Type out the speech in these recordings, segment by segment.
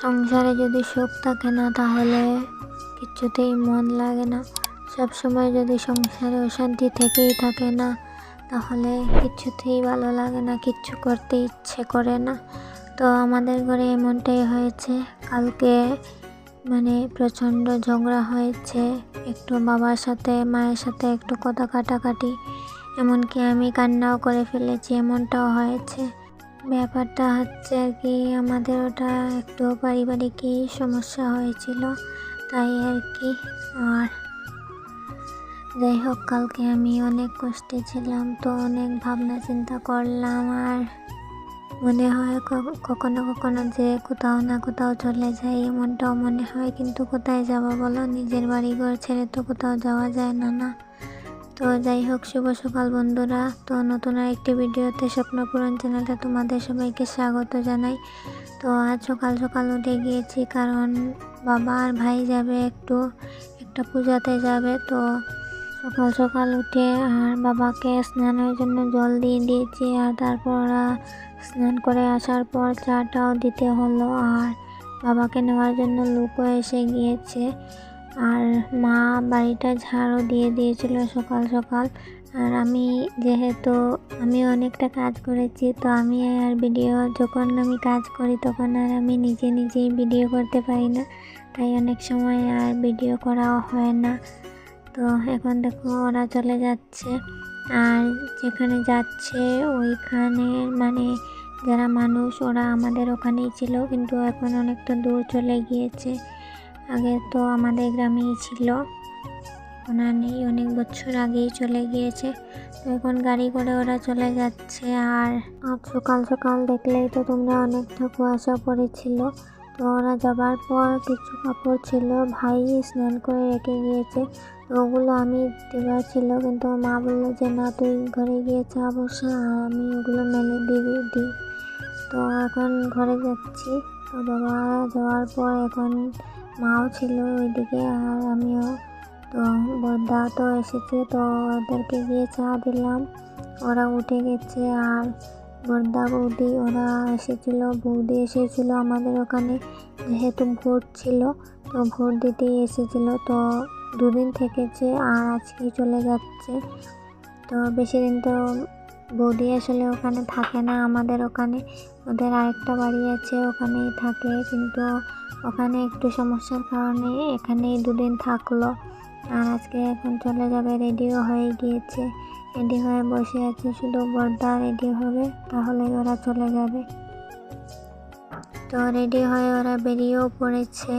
সংসারে যদি সুখ থাকে না, তাহলে কিচ্ছুতেই মন লাগে না। সব সময় যদি সংসারে অশান্তি থেকেই থাকে না, তাহলে কিচ্ছুতেই ভালো লাগে না, কিচ্ছু করতে ইচ্ছে করে না। তো আমাদের ঘরে এমনটাই হয়েছে, কালকে মানে প্রচণ্ড ঝগড়া হয়েছে, একটু বাবার সাথে, মায়ের সাথে একটু কথা কাটাকাটি, এমনকি আমি কান্নাও করে ফেলেছি, এমনটাও হয়েছে। ব্যাপারটা হচ্ছে আর কি, আমাদের ওটা একটু পারিবারিকই সমস্যা হয়েছিল, তাই আর কি। আর যাই হোক, কালকে আমি অনেক কষ্টে ছিলাম, তো অনেক ভাবনা চিন্তা করলাম, আর মনে হয় কখনো কখনো যে কোথাও না কোথাও চলে যাই এমনটাও মনে হয়, কিন্তু কোথায় যাব বলো? নিজের বাড়ি ঘর ছেড়ে তো কোথাও যাওয়া যায় না না। তো যাই হোক, শুভ সকাল বন্ধুরা। তো নতুন আরেকটি ভিডিওতে স্বপ্নপূরণ চ্যানেলটা তোমাদের সবাইকে স্বাগত জানাই। তো আজ সকাল সকাল উঠে গিয়েছি কারণ বাবা আর ভাই যাবে একটু, একটা পূজাতে যাবে। তো সকাল সকাল উঠে আর বাবাকে স্নানের জন্য জল দিয়ে দিয়েছি আর তারপর স্নান করে আসার পর চাটাও দিতে হলো আর বাবাকে নেওয়ার জন্য লুকও এসে গিয়েছে। আর মা বাড়িটা ঝাড়ও দিয়ে দিয়েছিল সকাল সকাল। আর আমি যেহেতু আমি অনেকটা কাজ করেছি, তো আমি আর ভিডিও যখন আমি কাজ করি তখন আর আমি নিজে নিজেই ভিডিও করতে পারি না। তাই অনেক সময় আর ভিডিও করাও হয় না। তো এখন দেখো ওরা চলে যাচ্ছে। আর যেখানে যাচ্ছে ওইখানে মানে যারা মানুষ ওরা আমাদের ওখানেই ছিল, কিন্তু এখন অনেকটা দূর চলে গিয়েছে। আগে তো আমাদের গ্রামেই ছিল। আর নেই, অনেক বছর আগেই চলে গিয়েছে। তো এখন গাড়ি করে ওরা চলে যাচ্ছে আর আজ সকাল সকাল দেখলেই তো তোমরা অনেকটা কুয়াশা পড়েছিল। তো ওরা যাবার পর কিছু কাপড় ছিল, ভাই স্নান করে রেখে গিয়েছে। ওগুলো আমি দেওয়ার ছিল কিন্তু মা বলল যে, না, তুই ঘরে গিয়ে চা আর আমি ওগুলো মেলে দিয়ে দিই তো এখন ঘরে যাচ্ছি। তো বাবা যাওয়ার পর এখন মাও ছিল ওইদিকে আর আমিও। তো বর্দা তো এসেছে, তো ওদেরকে গিয়ে চা দিলাম। ওরা উঠে গেছে আর বর্দা বৌদি, ওরা এসেছিল, বৌদি এসেছিল আমাদের ওখানে যেহেতু ভোট ছিল, তো ভোট দিতে এসেছিল। তো দুদিন থেকেছে আর আজকেই চলে যাচ্ছে। তো বেশি দিন তো বৌদি আসলে ওখানে থাকে না, আমাদের ওখানে। ওদের আরেকটা বাড়ি আছে, ওখানেই থাকে। কিন্তু ওখানে একটু সমস্যার কারণে এখানেই দুদিন থাকল। আর আজকে এখন চলে যাবে, রেডিও হয়ে গিয়েছে। রেডি হয়ে বসে আছে, শুধু বর্দা রেডি হবে, তাহলে ওরা চলে যাবে। তো রেডি হয়ে ওরা বেরিয়েও পড়েছে।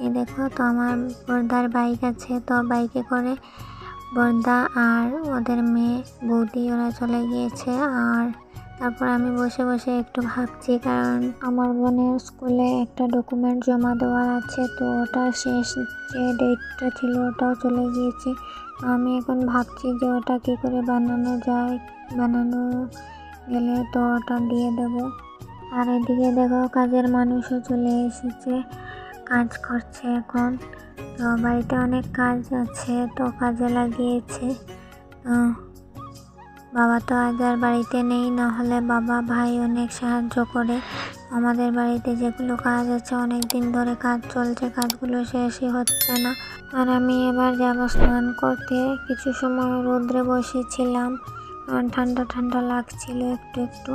এই দেখো, তো আমার বর্দার বাইক আছে, তো বাইকে করে বর্দা আর ওদের মেয়ে বৌদি, ওরা চলে গিয়েছে। আর তারপর আমি বসে বসে একটু ভাবছি, কারণ আমার বোনের স্কুলে একটা ডকুমেন্ট জমা দেওয়ার আছে, তো ওটা শেষ যে ডেটটা ছিল ওটাও চলে গিয়েছে। আমি এখন ভাবছি যে ওটা কী করে বানানো যায়, বানানো গেলে তো ওটা দিয়ে দেবো। আর এদিকে দেখো, কাজের মানুষও চলে এসেছে, কাজ করছে এখন। তো বাড়িতে অনেক কাজ আছে, তো কাজে লাগিয়েছে। বাবা তো আজ আর বাড়িতে নেই নাহলে বাবা, ভাই অনেক সাহায্য করে। আমাদের বাড়িতে যেগুলো কাজ আছে অনেক দিন ধরে কাজ চলছে, কাজগুলো শেষই হচ্ছে না। আর আমি এবার যাব স্নান করতে। কিছু সময় রোদ্রে বসেছিলাম ঠান্ডা ঠান্ডা লাগছিল একটু একটু।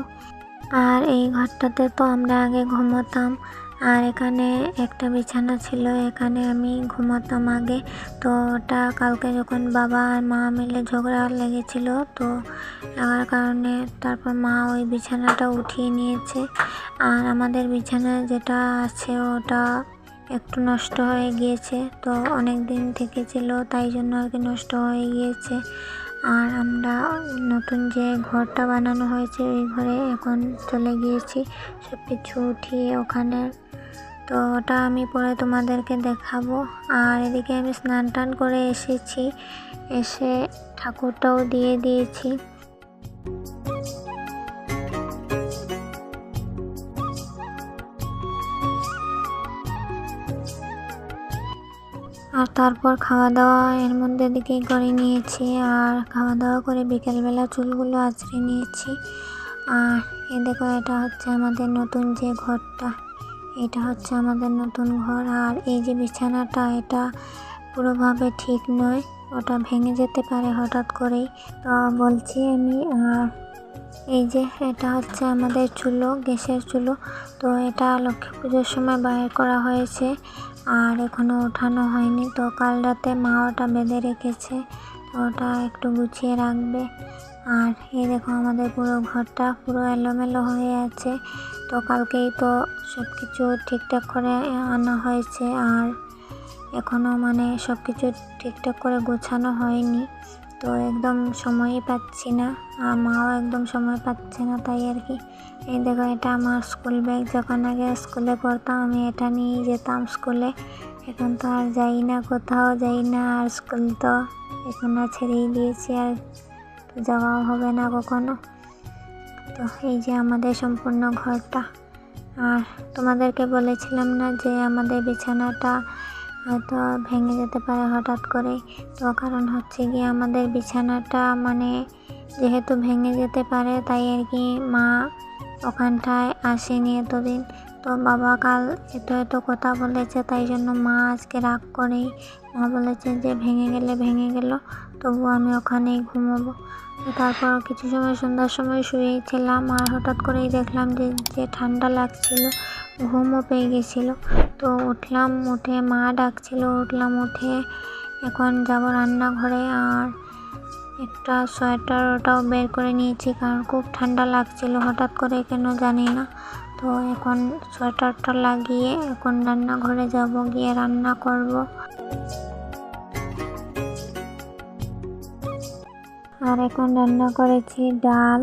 আর এই ঘরটাতে তো আমরা আগে ঘুমোতাম। আর এখানে একটা বিছানা ছিল, এখানে আমি ঘুমাতাম আগে। তো ওটা কালকে যখন বাবা আর মা মিলে ঝগড়া লেগেছিল, তো লাগার কারণে তারপর মা ওই বিছানাটা উঠিয়ে নিয়েছে। আর আমাদের বিছানা যেটা আছে, ওটা একটু নষ্ট হয়ে গিয়েছে। তো অনেক দিন থেকেছিল, তাই জন্য আর কি নষ্ট হয়ে গিয়েছে। আর আমরা নতুন যে ঘরটা বানানো হয়েছে, ওই ঘরে এখন চলে গিয়েছি। সব কিছু উঠিয়ে ওখানে তো ওটা আমি পরে তোমাদেরকে দেখাবো। আর এদিকে আমি স্নান টান করে এসেছি। এসে ঠাকুরটাও দিয়ে দিয়েছি। আর তারপর খাওয়া দাওয়া এর মধ্যে দিকেই করে নিয়েছি। আর খাওয়া দাওয়া করে বিকেলবেলা চুলগুলো আঁচড়ে নিয়েছি। আর এ দেখো, এটা হচ্ছে আমাদের নতুন যে ঘরটা। এটা হচ্ছে আমাদের নতুন ঘর। আর এই যে বিছানাটা, এটা পুরোভাবে ঠিক নয়। ওটা ভেঙে যেতে পারে হঠাৎ করেই। তো বলছি আমি এই যে এটা হচ্ছে আমাদের চুলো, গ্যাসের চুলো। তো এটা লক্ষ্মী পুজোর সময় বাইর করা হয়েছে। আর এখনও ওঠানো হয়নি। তো কাল রাতে মা ওটা বেঁধে রেখেছে। ওটা একটু গুছিয়ে রাখবে। আর এই দেখো আমাদের পুরো ঘরটা পুরো এলোমেলো হয়ে আছে। তো কালকেই তো সব কিছু ঠিকঠাক করে আনা হয়েছে আর এখনও মানে সব কিছু ঠিকঠাক করে গোছানো হয়নি। তো একদম সময়ই পাচ্ছি না, আর মাও একদম সময় পাচ্ছে না তাই আর কি। এই দেখো এটা আমার স্কুল ব্যাগ যখন আগে স্কুলে পড়তাম আমি এটা নিয়েই যেতাম স্কুলে এখন তো আর যাই না, কোথাও যাই না, আর স্কুল তো এখন আর ছেড়েই দিয়েছি আর যাওয়াও হবে না কখনো? তো এই যে আমাদের সম্পূর্ণ ঘরটা। আর তোমাদেরকে বলেছিলাম না যে আমাদের বিছানাটা হয়তো ভেঙে যেতে পারে হঠাৎ করে? তো কারণ হচ্ছে কি আমাদের বিছানাটা মানে যেহেতু ভেঙে যেতে পারে, তাই আর কি মা ওখানটায় আসেনি এতদিন। তো বাবা কাল এত এত কথা বলেছে, তাই জন্য মা আজকে রাগ করেই। মা বলেছে যে ভেঙে গেলে ভেঙে গেল তবু আমি ওখানেই ঘুমোবো। তারপর কিছু সময় সন্ধ্যার সময় শুয়েছিলাম আর হঠাৎ করেই দেখলাম যে যে ঠান্ডা লাগছিল, ঘুমও পেয়ে গেছিল। তো উঠলাম, উঠে মা ডাকছিল, উঠলাম, উঠে এখন যাব রান্নাঘরে আর একটা সোয়েটার ওটাও বের করে নিয়েছি, কারণ খুব ঠান্ডা লাগছিল, হঠাৎ করে কেন জানি না। তো এখন সোয়েটারটা লাগিয়ে এখন রান্নাঘরে যাব, গিয়ে রান্না করব। আর এখন রান্না করেছি ডাল,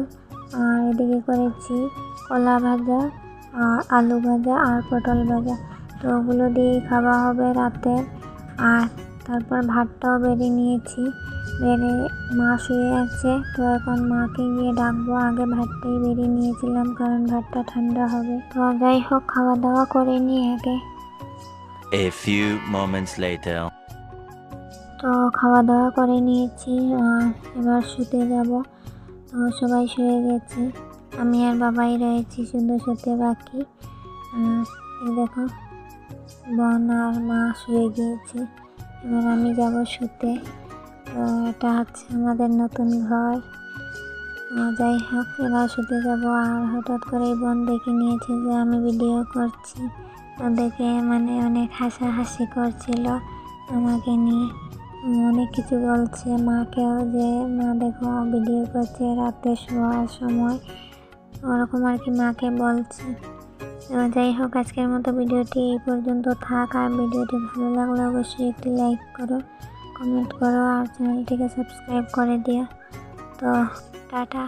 আর এদিকে করেছি কলা ভাজা, আর আলু ভাজা, আর পটল ভাজা। তো ওগুলো দিয়েই খাওয়া হবে রাতে। আর তারপর ভাতটাও বেড়ে নিয়েছি। বেড়ে মা শুয়ে আছে তো এখন মাকে গিয়ে ডাকবো। আগে ভাতটাই বেরিয়ে নিয়েছিলাম কারণ ভাতটা ঠান্ডা হবে। তো যাই হোক খাওয়া দাওয়া করে নিই আগে। A few moments later. তো খাওয়া দাওয়া করে নিয়েছি এবার শুতে যাব। তো সবাই শুয়ে গেছে। আমি আর বাবাই রয়েছি শুধু শুতে বাকি। এই দেখো বোন আর মা শুয়ে গিয়েছে। এবার আমি যাব শুতে। তো এটা হচ্ছে আমাদের নতুন ঘর। যাই হোক, এবার শুতে যাব আর হঠাৎ করেই বোন দেখে নিয়েছে যে আমি ভিডিও করছি। দেখে মানে অনেক হাসাহাসি করছিল আমাকে নিয়ে। অনেক কিছু বলছে মাকেও যে, মা, দেখো ভিডিও করছে রাতে শোয়ার সময়। ওরকম আর কি মাকে বলছে। যাই হোক, আজকের মতো ভিডিওটি এই পর্যন্ত থাক। আর ভিডিওটি ভালো লাগলে অবশ্যই একটি লাইক করো। কমেন্ট করো আর চ্যানেলটিকে সাবস্ক্রাইব করে দিও তো টাটা